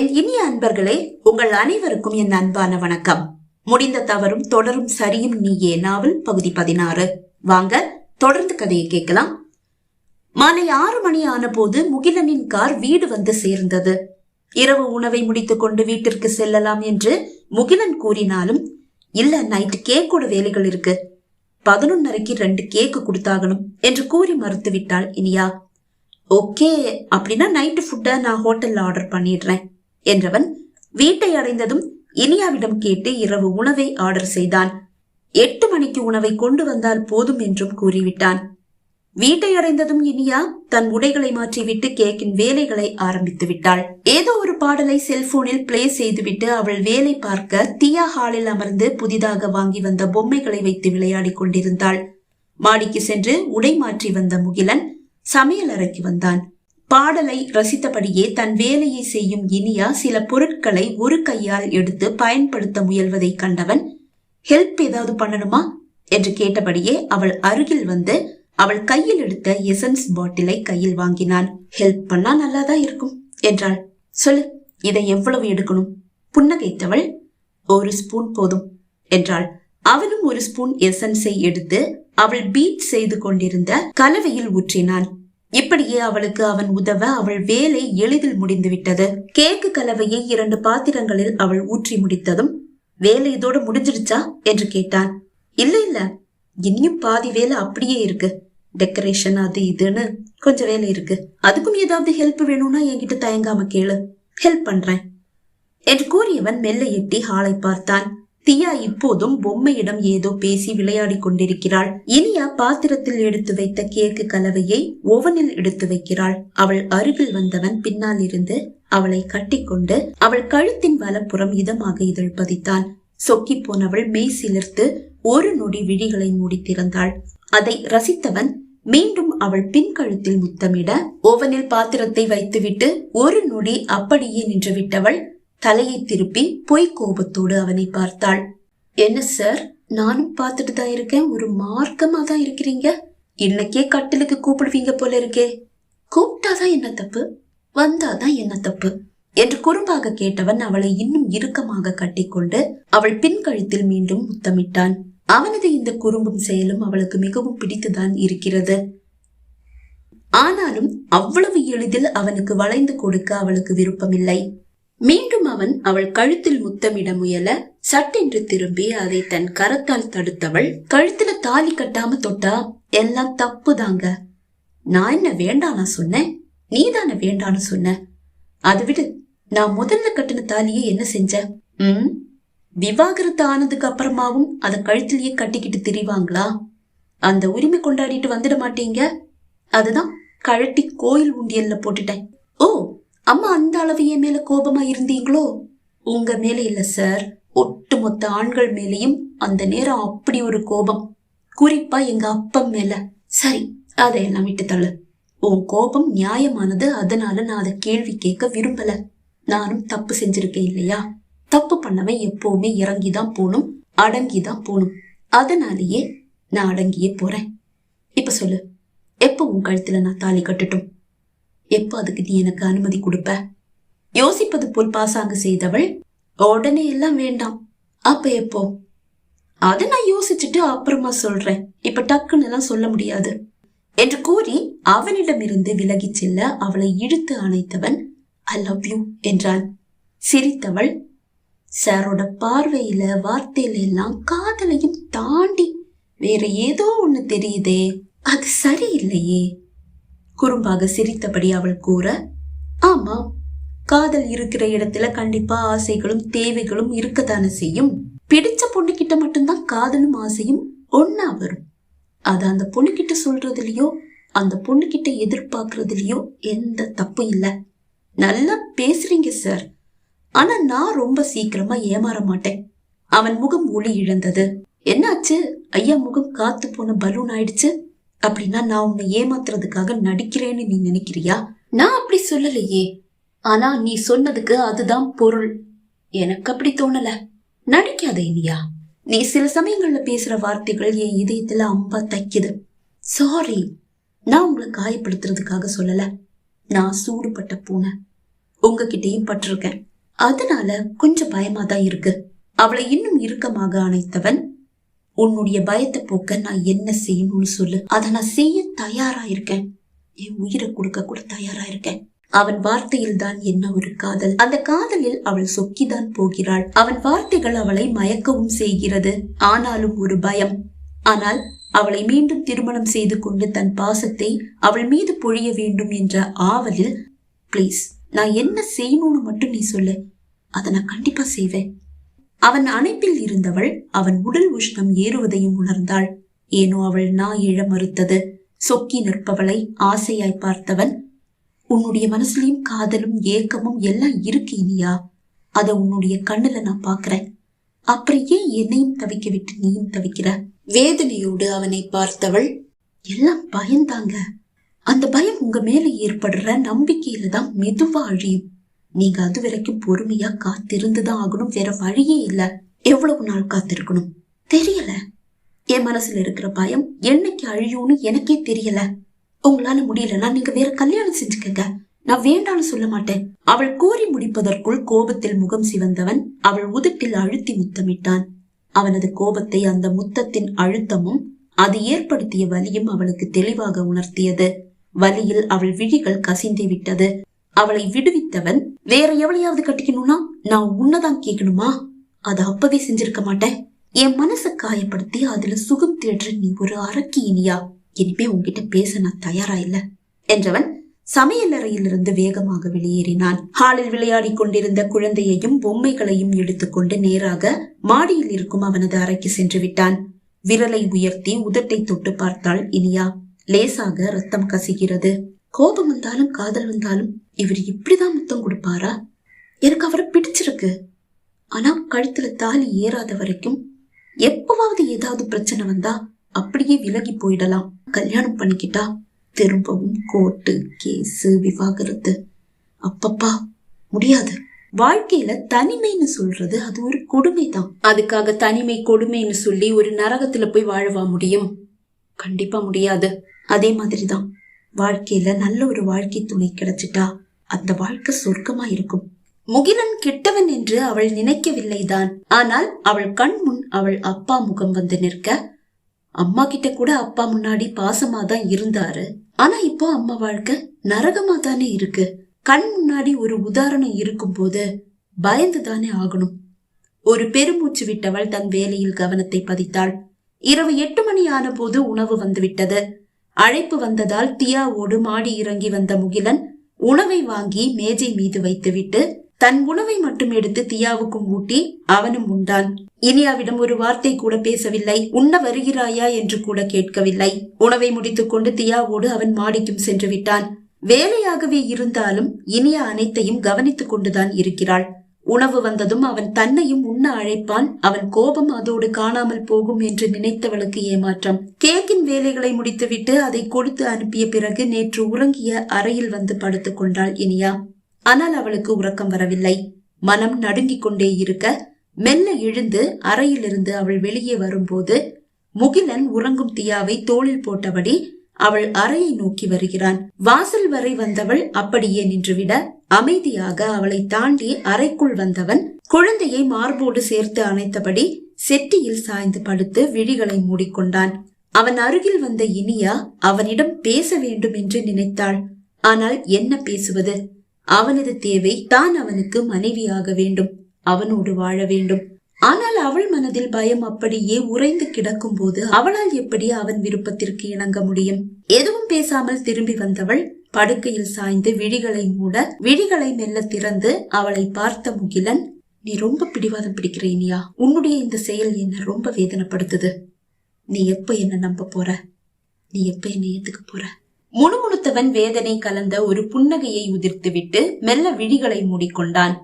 என் இனிய அன்பர்களே உங்கள் அனைவருக்கும் என் அன்பான வணக்கம். முடிந்த தவறும் தொடரும் சரியும் நீயே நாவல் பகுதி பதினாறு. வாங்க தொடர்ந்து கதையை கேட்கலாம். மாலை ஆறு மணி ஆன போது முகிலனின் கார் வீடு வந்து சேர்ந்தது. இரவு உணவை முடித்துக் கொண்டு வீட்டிற்கு செல்லலாம் என்று முகிலன் கூறினாலும் இல்ல நைட்டு கேக்கோட வேலைகள் இருக்கு. பதினொன்னரைக்கு ரெண்டு கேக்கு கொடுத்தாகணும் என்று கூறி மறுத்துவிட்டாள் இனியா. ஓகே அப்படின்னா நைட்டு ஃபுட்டை நான் ஹோட்டலில் ஆர்டர் பண்ணிடுறேன். என்றவன் வீட்டை அடைந்ததும் இனியாவிடம் கேட்டு இரவு உணவை ஆர்டர் செய்தான். எட்டு மணிக்கு உணவை கொண்டு வந்தால் போதும் என்றும் கூறிவிட்டான். வீட்டை அடைந்ததும் இனியா தன் உடைகளை மாற்றிவிட்டு கேக்கின் வேலைகளை ஆரம்பித்து விட்டாள். ஏதோ ஒரு பாடலை செல்போனில் பிளே செய்துவிட்டு அவள் வேலை பார்க்க தியா ஹாலில் அமர்ந்து புதிதாக வாங்கி வந்த பொம்மைகளை வைத்து விளையாடிக் கொண்டிருந்தாள். மாடிக்கு சென்று உடை மாற்றி வந்த முகிலன் சமையல் அறைக்கு வந்தான். பாடலை ரசித்தபடியே தன் வேலையை செய்யும் இனியா சில பொருட்களை ஒரு கையால் எடுத்து பயன்படுத்த முயல்வதை கண்டவன் ஹெல்ப் ஏதாவது பண்ணணுமா? என்று கேட்டபடியே அவள் அருகில் வந்து அவள் கையில் எடுத்த எசன்ஸ் பாட்டிலை கையில் வாங்கினான். ஹெல்ப் பண்ணா நல்லாதான் இருக்கும்? என்றாள். சொல்லு இதை எவ்வளவு எடுக்கணும்? புன்னகைத்தவள் ஒரு ஸ்பூன் போதும் என்றாள். அவனும் ஒரு ஸ்பூன் எசன்ஸை எடுத்து அவள் பீட் செய்து கொண்டிருந்த கலவையில் ஊற்றினான். இப்படியே அவளுக்கு அவன் உதவ அவள் வேலை எளிதில் முடிந்துவிட்டது. கேக்கு கலவையை இரண்டு பாத்திரங்களில் அவள் ஊற்றி முடித்ததும் வேலை இதோடு முடிஞ்சிடுச்சா? என்று கேட்டான். இல்ல இல்ல. இனியும் பாதி வேலை அப்படியே இருக்கு. டெக்கரேஷன் அது இதுன்னு கொஞ்சம் வேலை இருக்கு. அதுக்கும் ஏதாவது ஹெல்ப் வேணும்னா என்கிட்ட தயங்காம கேளு. ஹெல்ப் பண்றேன். என்று கூறியவன் மெல்ல எட்டி ஹாலை பார்த்தான். தியா இப்போதும் பொம்மையிடம் ஏதோ பேசி விளையாடி கொண்டிருக்கிறாள். இனியா பாத்திரத்தில் எடுத்து வைத்த கேக்கு கலவையை ஓவனில் எடுத்து வைக்கிறாள். அவள் அருகில் வந்தவன் பின்னால் இருந்து அவளை கட்டிக்கொண்டு அவள் கழுத்தின் வலப்புறம் இதமாக இதழ் பதித்தான். சொக்கி போனவள் மெய் சிலிர்த்து ஒரு நொடி விழிகளை மூடித்திருந்தாள் அதை ரசித்தவன் மீண்டும் அவள் பின் கழுத்தில் முத்தமிட ஓவனில் பாத்திரத்தை வைத்துவிட்டு ஒரு நொடி அப்படியே நின்று விட்டவள் தலையை திருப்பி பொய் கோபத்தோடு அவனை பார்த்தாள். என்ன சார்? நானும் பார்த்துட்டு தான் இருக்கேன். ஒரு மார்க்கமா தான் இருக்கிறீங்க? இன்னைக்கே கட்டிலுக்கு கூப்பிடுவீங்க போல இருக்கே. கூப்பிட்டாதான் என்ன தப்பு? வந்தாதான் என்ன தப்பு? என்று குறும்பாக கேட்டவன் அவளை இன்னும் இறுக்கமாக கட்டிக்கொண்டு அவள் பின் கழுத்தில் மீண்டும் முத்தமிட்டான். அவனது இந்த குறும்பும் செயலும் அவளுக்கு மிகவும் பிடித்துதான் இருக்கிறது. ஆனாலும் அவ்வளவு எளிதில் அவனுக்கு வளைந்து கொடுக்க அவளுக்கு விருப்பமில்லை. மீண்டும் அவன் அவள் கழுத்தில் முத்தமிட முயல சட்டென்று திரும்பி அதை தன் கரத்தால் தடுத்தவள் கழுத்துல தாலி கட்டாம தொட்டா எல்லாம் தப்பு தாங்க நான் என்ன வேண்டானா சொன்னேன்? நீ தானே வேண்டான்னு சொன்ன. அதை விடு நான் முதல்ல கட்டின தாலியை என்ன செஞ்ச? ம்? விவாகரத்து ஆனதுக்கு அப்புறமாவும் அதை கழுத்திலேயே கட்டிக்கிட்டு திரிவாங்களா? அந்த உரிமை கொண்டாடிட்டு வந்துட மாட்டீங்க? அதுதான் கழட்டி கோயில் உண்டியல்ல போட்டுட்டேன். ஓ அம்மா அந்த அளவு என் மேல கோபமா இருந்தீங்களோ? உங்க மேல இல்ல சார் ஒட்டுமொத்த ஆண்கள் மேலேயும் அந்த நேரம் அப்படி ஒரு கோபம். குறிப்பா எங்க அப்பம் மேல. சரி அதையெல்லாம் விட்டு தள்ளு. உன் கோபம் நியாயமானது அதனால நான் அதை கேள்வி கேட்க விரும்பல. நானும் தப்பு செஞ்சிருக்கேன் இல்லையா? தப்பு பண்ணவன் எப்பவுமே இறங்கிதான் போகணும் அடங்கிதான் போகணும் அதனாலேயே நான் அடங்கியே போறேன். இப்ப சொல்லு எப்ப உன் கழுத்துல நான் தாலி கட்டட்டும்? எப்போ அதுக்கு நீ எனக்கு அனுமதி கொடுப்ப? யோசிப்பது போல் பாசாங்கு செய்தவள் உடனே எல்லாம் வேண்டாம். அப்ப எப்போ? அத நான் யோசிச்சுட்டு அப்புறமா சொல்றேன். இப்ப டக்குன்னு எல்லாம் சொல்ல முடியாது. என்று கூறி அவனிடமிருந்து விலகிச் செல்ல அவளை இழுத்து அணைத்தவன் ஐ லவ் யூ என்றான் சிரித்தவள் சாரோட பார்வையில வார்த்தையில எல்லாம் காதலையும் தாண்டி வேற ஏதோ ஒண்ணு தெரியுதே. அது சரியில்லையே. குறும்பாக சிரித்தபடி அவள் கூற ஆமாம் காதல் இருக்கிற இடத்துல கண்டிப்பா ஆசைகளும் தேவைகளும் இருக்கத்தானே செய்யும். பிடிச்ச பொண்ணுகிட்ட மட்டும்தான் காதலும் ஆசையும் ஒன்னா வரும். அது அந்த பொண்ணுகிட்ட சொல்றதுலயோ அந்த பொண்ணுகிட்ட எதிர்பார்க்கறதுலயோ எந்த தப்பும் இல்லை. நல்லா பேசுறீங்க சார். ஆனா நான் ரொம்ப சீக்கிரமா ஏமாற மாட்டேன். அவன் முகம் ஒளி இழந்தது. என்னாச்சு? ஐயா முகம் காத்து போன பலூன் ஆயிடுச்சு. அப்படின்னா நான் உன்னை ஏமாத்துறதுக்காக நடிக்கிறேன்னு நீ நினைக்கிறியா? நான் அப்படி சொல்லலையே. ஆனா நீ சொன்னதுக்கு அதுதான் பொருள். எனக்கு அப்படி தோணல. நடிக்காத இனியா. நீ சில சமயங்கள்ல பேசுற வார்த்தைகள் என் இதயத்துல அம்பா தைக்குது. சாரி நான் உங்களை காயப்படுத்துறதுக்காக சொல்லல. நான் சூடுபட்ட பூனை. உங்ககிட்டயும் பட்டிருக்கேன். அதனால கொஞ்சம் பயமா தான் இருக்கு. அவளை இன்னும் இறுக்கமாக அணைத்தவன் உன்னுடைய பயத்தை போக்க நான் என்ன செய்யணும்னு சொல்லு. அதை நான் செய்ய தயாரா இருக்கேன். என் உயிரை கொடுக்க கூட தயாரா இருக்கேன். அவன் வார்த்தையில் தான் என்ன ஒரு காதல். அந்த காதலில் அவள் சொக்கிதான் போகிறாள். அவன் வார்த்தைகள் அவளை மயக்கவும் செய்கிறது. ஆனாலும் ஒரு பயம். ஆனால் அவளை மீண்டும் திருமணம் செய்து கொண்டு தன் பாசத்தை அவள் மீது பொழிய வேண்டும் என்ற ஆவலில் ப்ளீஸ் நான் என்ன செய்யணும்னு மட்டும் நீ சொல்லு. அதை நான் கண்டிப்பா செய்வேன். அவன் அணைப்பில் இருந்தவள் அவன் உடல் உஷ்ணம் ஏறுவதையும் உணர்ந்தாள். ஏனோ அவள் நான் இழ மறுத்தது. சொக்கி நிற்பவளை ஆசையாய் பார்த்தவன் உன்னுடைய மனசுலயும் காதலும் ஏக்கமும் எல்லாம் இருக்கு இனியா. அத உன்னுடைய கண்ணுல நான் பாக்குறேன் அப்புறம் ஏன் என்னையும் தவிக்க விட்டு நீயும் தவிக்கிற? வேதனையோடு அவனை பார்த்தவள் எல்லாம் பயந்தாங்க. அந்த பயம் உங்க மேல ஏற்படுற நம்பிக்கையில தான் மெதுவா அழியும். நீங்க அது வரைக்கும் பொறுமையா காத்திருந்துதான் ஆகணும். வேற வழியே இல்ல. எவ்வளவு நாள் காத்திருக்கணும்? தெரியல. என் மனசுல இருக்கிற பயம் என்னைக்கு அழியும்னு எனக்கே தெரியல. உங்களால முடியலன்னா நீங்க வேற கல்யாணம் செஞ்சுக்கங்க. நான் வேண்டாம்னு சொல்ல மாட்டேன். அவள் கூறி முடிப்பதற்குள் கோபத்தில் முகம் சிவந்தவன் அவள் உதட்டில் அழுத்தி முத்தமிட்டான். அவனது கோபத்தை அந்த முத்தத்தின் அழுத்தமும் அது ஏற்படுத்திய வலியும் அவளுக்கு தெளிவாக உணர்த்தியது. வலியில் அவள் விழிகள் கசிந்து விட்டது. அவளை விடுவித்தவன் வேற எவளையாவது கட்டிக்கணும்னா நான் உன்னதான் கேட்கணுமா? அதை அப்பவே செஞ்சிருக்க மாட்டேன். என் மனசை காயப்படுத்தி அதுல சுகம் தேடுற நீ ஒரு அரக்கி இனியா. இனிமே உன்கிட்ட பேச நான் தயாரா இல்ல என்றவன் சமையலறையிலிருந்து வேகமாக வெளியேறினான். ஹாலில் விளையாடிக் கொண்டிருந்த குழந்தையையும் பொம்மைகளையும் எடுத்துக்கொண்டு நேராக மாடியில் இருக்கும் அவனது அறைக்கு சென்று விட்டான். விரலை உயர்த்தி உதட்டை தொட்டு பார்த்தாள் இனியா. லேசாக ரத்தம் கசிகிறது. கோபம் வந்தாலும் காதல் வந்தாலும் இவர் இப்படிதான் முத்தம் கொடுப்பாரா? எனக்கு அவரை பிடிச்சிருக்கு. ஆனா கழுத்துல தாலி ஏறாத வரைக்கும் எப்பவாவது ஏதாவது பிரச்சனை வந்தா அப்படியே விலகி போயிடலாம். கல்யாணம் பண்ணிக்கிட்டா திரும்பவும் கோர்ட்டு கேஸு விவாகரத்து. அப்பப்பா முடியாது. வாழ்க்கையில தனிமைன்னு சொல்றது அது ஒரு கொடுமை தான் அதுக்காக தனிமை கொடுமைன்னு சொல்லி ஒரு நரகத்துல போய் வாழவா முடியும்? கண்டிப்பா முடியாது. அதே மாதிரிதான். வாழ்க்கையில நல்ல ஒரு வாழ்க்கை துணை கிடைச்சிட்டா அந்த வாழ்க்கை சொர்க்கமா இருக்கும். முகிலன் கெட்டவன் என்று அவள் நினைக்கவில்லைதான். ஆனால் அவள் கண் முன் அவள் அப்பா முகம் வந்து நிற்க அம்மா கிட்ட கூட அப்பா முன்னாடி பாசமா தான் இருந்தாரு. ஆனா இப்போ அம்மா வாழ்க்கை நரகமா தானே இருக்கு. கண் முன்னாடி ஒரு உதாரணம் இருக்கும் போது பயந்து தானே ஆகணும். ஒரு பெருமூச்சு விட்டவள் தன் வேலையில் கவனத்தை பதித்தாள். இரவு எட்டு மணி ஆன போது உணவு வந்துவிட்டது அழைப்பு வந்ததால் தியாவோடு மாடி இறங்கி வந்த முகிலன் உணவை வாங்கி மேஜை மீது வைத்துவிட்டு தன் உணவை மட்டும் எடுத்து தியாவுக்கும் ஊட்டி அவனும் உண்டான். இனியாவிடம் ஒரு வார்த்தை கூட பேசவில்லை. உண்ண வருகிறாயா என்று கூட கேட்கவில்லை. உணவை முடித்துக்கொண்டு தியாவோடு அவன் மாடிக்கும் சென்று விட்டான். வேலையாகவே இருந்தாலும் இனியா அனைத்தையும் கவனித்துக் கொண்டுதான் இருக்கிறாள். உணவு வந்ததும் அவன் தன்னையும் உண்ண அழைப்பான். அவன் கோபம் அதோடு காணாமல் போகும் என்று நினைத்தவளுக்கு ஏமாற்றம். கேக்கின் வேலைகளை முடித்துவிட்டு அதை கொடுத்து அனுப்பிய பிறகு நேற்று உறங்கிய அறையில் வந்து படுத்துக் கொண்டாள் இனியா. ஆனால் அவளுக்கு உறக்கம் வரவில்லை. மனம் நடுங்கிக் கொண்டே இருக்க மெல்ல எழுந்து அறையிலிருந்து அவள் வெளியே வரும்போது முகிலன் உறங்கும் தியாவை தோளில் போட்டபடி அவள் அறையை நோக்கி வருகிறான். வாசல் வரை வந்தவள் அப்படியே நின்றுவிட அமைதியாக அவளை தாண்டி அறைக்குள் வந்தவன் குழந்தையை மார்போடு சேர்த்து அணைத்தபடி செட்டியில் சாய்ந்து படுத்து விழிகளை மூடிக்கொண்டான். அவன் அருகில் வந்த இனியா அவனிடம் பேச வேண்டும் என்று நினைத்தாள். ஆனால் என்ன பேசுவது? அவனது தேவை தான் அவனுக்கு மனைவியாக வேண்டும். அவனோடு வாழ வேண்டும். ஆனால் அவள் மனதில் பயம் அப்படியே உறைந்து கிடக்கும் போது அவளால் எப்படி அவன் விருப்பத்திற்கு இணங்க முடியும்? எதுவும் பேசாமல் திரும்பி வந்தவள் படுக்கையில் சாய்ந்து விழிகளை மூட விழிகளை மெல்ல திறந்து அவளை பார்த்த முகிலன் நீ ரொம்ப பிடிவாதம் பிடிக்கிறீனியா உன்னுடைய இந்த செயல் என்ன ரொம்ப வேதனைப்படுத்துது. நீ எப்ப என்ன நம்ப போற? நீ எப்ப என்ன ஏத்துக்க போற? முணுமுணுத்தவன் வேதனை கலந்த ஒரு புன்னகையை உதிர்த்துவிட்டு மெல்ல விழிகளை மூடிக்கொண்டான்.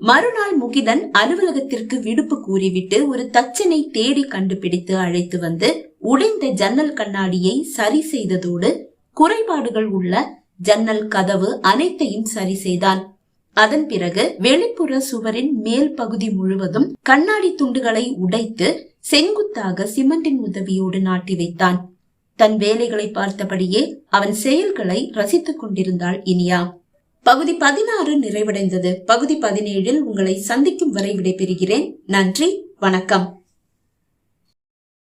மறுநாள் முகிதன் அலுவலகத்திற்கு விடுப்பு கூறிவிட்டு ஒரு தச்சனை தேடி கண்டுபிடித்து அழைத்து வந்து உடைந்த ஜன்னல் கண்ணாடியை சரி செய்ததோடு குறைபாடுகள் உள்ள ஜன்னல் கதவு அனைத்தையும் சரி செய்தான். அதன் பிறகு வெளிப்புற சுவரின் மேல் பகுதி முழுவதும் கண்ணாடி துண்டுகளை உடைத்து செங்குத்தாக சிமெண்டின் உதவியோடு நாட்டி வைத்தான். தன் வேலைகளை பார்த்தபடியே அவன் செயல்களை ரசித்துக் கொண்டிருந்தாள் இனியா. பகுதி பதினாறு நிறைவடைந்தது. பகுதி பதினேழில் உங்களை சந்திக்கும் வரை விடைபெறுகிறேன். நன்றி. வணக்கம்.